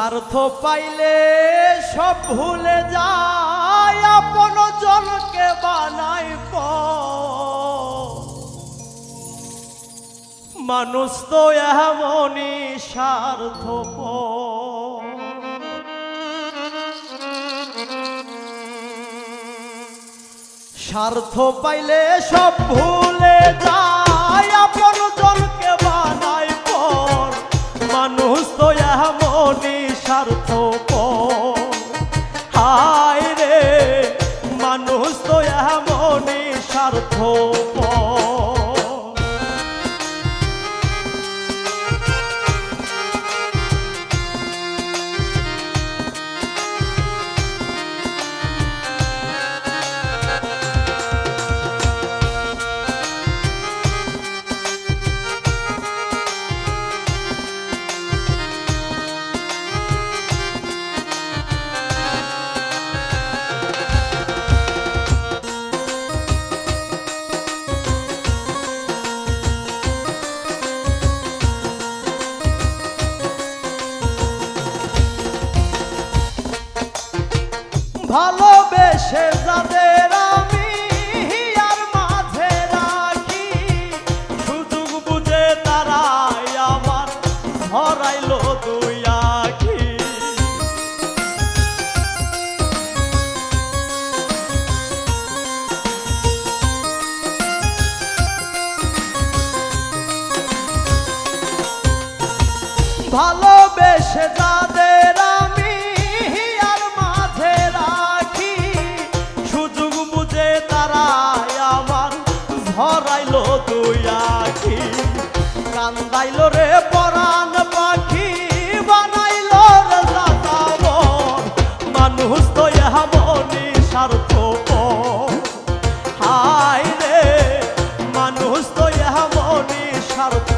স্বার্থ পাইলে সব ভুলে যায়, আপন জনকে বানাই। মানুষ তো এমনই স্বার্থ স্বার্থ পাইলে সব ভুলে যায় ভালোবেসে যাদের আমি হিয়ার মাঝে রাখি, সুযোগ বুঝে তারাই আমার ধরাইলো দুই আখি। ভালোবেসে যাদের আমি ধরাইলো দুই আখি, কান্দাইলো রে পরাণ পাখি, বানাইলো রে যাতাবন। মানুষ তো ইহা মনি স্বার্থ হায় রে, মানুষ তো ইহা মনি স্বার্থ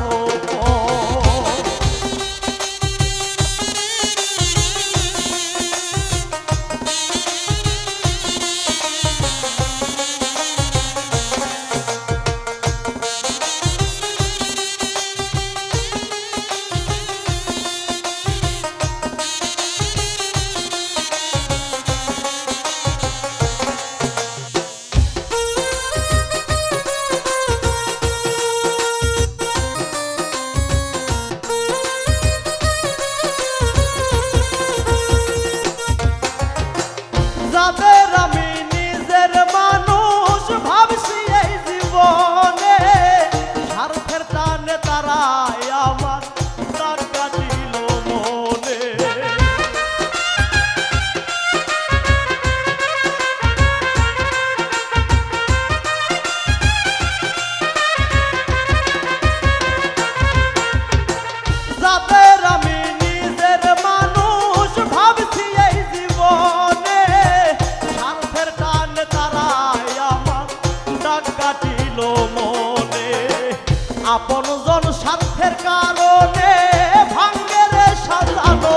আপন জন স্বার্থের কারণে ভাঙ্গের সাজানো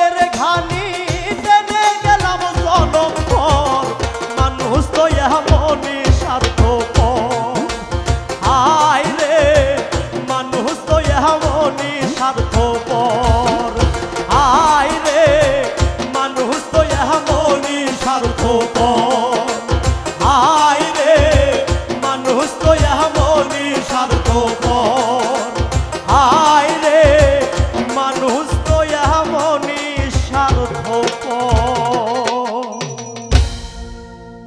পর